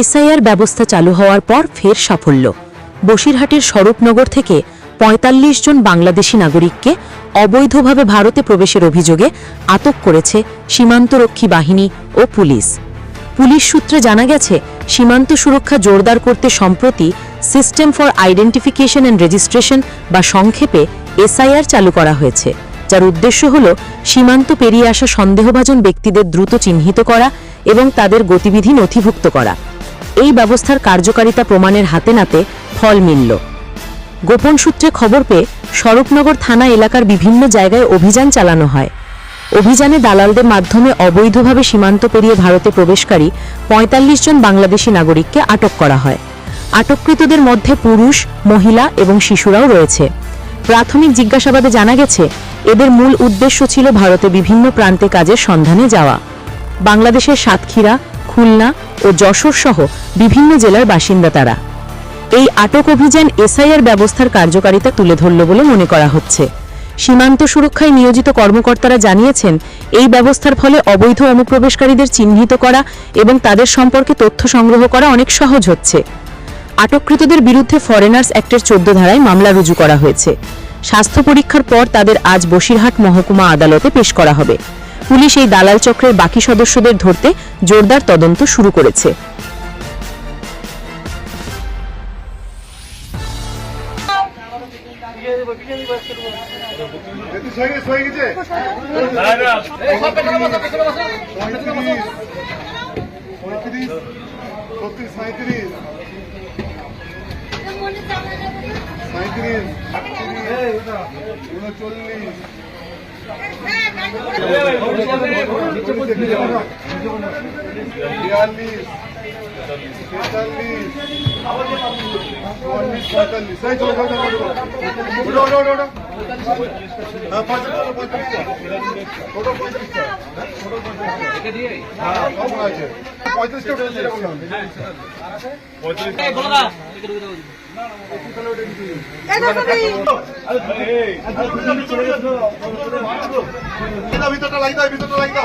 SIR ব্যবস্থা চালু হওয়ার পর ফের সাফল্য। বসিরহাটের স্বরূপনগর থেকে ৪৫ জন বাংলাদেশি নাগরিককে অবৈধভাবে ভারতে প্রবেশের অভিযোগে আটক করেছে সীমান্তরক্ষী বাহিনী ও পুলিশ। পুলিশ সূত্রে জানা গেছে, সীমান্ত সুরক্ষা জোরদার করতে সম্প্রতি system for identification and registration বা সংক্ষেপে এসআইআর চালু করা হয়েছে, যার উদ্দেশ্য হল সীমান্ত পেরিয়ে আসা সন্দেহভাজন ব্যক্তিদের দ্রুত চিহ্নিত করা এবং তাদের গতিবিধি নথিভুক্ত করা। এই ব্যবস্থার কার্যকারিতা প্রমাণের হাতে নাতে ফল মিলল। গোপন সূত্রে খবর পেয়ে স্বরূপনগর থানা এলাকার বিভিন্ন জায়গায় অভিযান চালানো হয়। অভিযানে দালালদের মাধ্যমে অবৈধভাবে সীমান্ত পেরিয়ে ভারতে প্রবেশকারী ৪৫ জন বাংলাদেশি নাগরিককে আটক করা হয়। আটককৃতদের মধ্যে পুরুষ, মহিলা এবং শিশুরাও রয়েছে। প্রাথমিক জিজ্ঞাসাবাদে জানা গেছে, এদের মূল উদ্দেশ্য ছিল ভারতে বিভিন্ন প্রান্তে কাজের সন্ধানে যাওয়া। বাংলাদেশের সাতক্ষীরা, খুলনা ও যশোর সহ বিভিন্ন জেলার বাসিন্দা তারা। এই আটক অভিযান এসআইআর ব্যবস্থার কার্যকারিতা তুলে ধরল বলে মনে করা হচ্ছে। সীমান্ত সুরক্ষায় নিয়োজিত কর্মকর্তারা জানিয়েছেন, এই ব্যবস্থার ফলে অবৈধ অনুপ্রবেশকারীদের চিহ্নিত করা এবং তাদের সম্পর্কে তথ্য সংগ্রহ করা অনেক সহজ হচ্ছে। আটককৃতদের বিরুদ্ধে ফরেনার্স অ্যাক্টের চোদ্দ ধারায় মামলা রুজু করা হয়েছে। স্বাস্থ্য পরীক্ষার পর তাদের আজ বসিরহাট মহকুমা আদালতে পেশ করা হবে। পুলিশ এই দালাল চক্রের বাকি সদস্যদের ধরতে জোরদার তদন্ত শুরু করেছে। বিয়াল্লিশ, তেতাল্লিশ চুয়াল্লিশ পঁয়তাল্লিশ এই চলো চলো চলো চলো। ওটা ওটা ওটা ওটা হ্যাঁ পঁয়তাল্লিশ পঁয়তাল্লিশ ওটা হ্যাঁ হ্যাঁ আছে পঁয়ত্রিশটা উঠে যেটা বললাম। ভিতরটা লাগিয়ে দাও ভিতরটা লাগিয়ে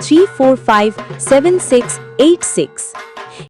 Three, four, five, seven, six, eight, six.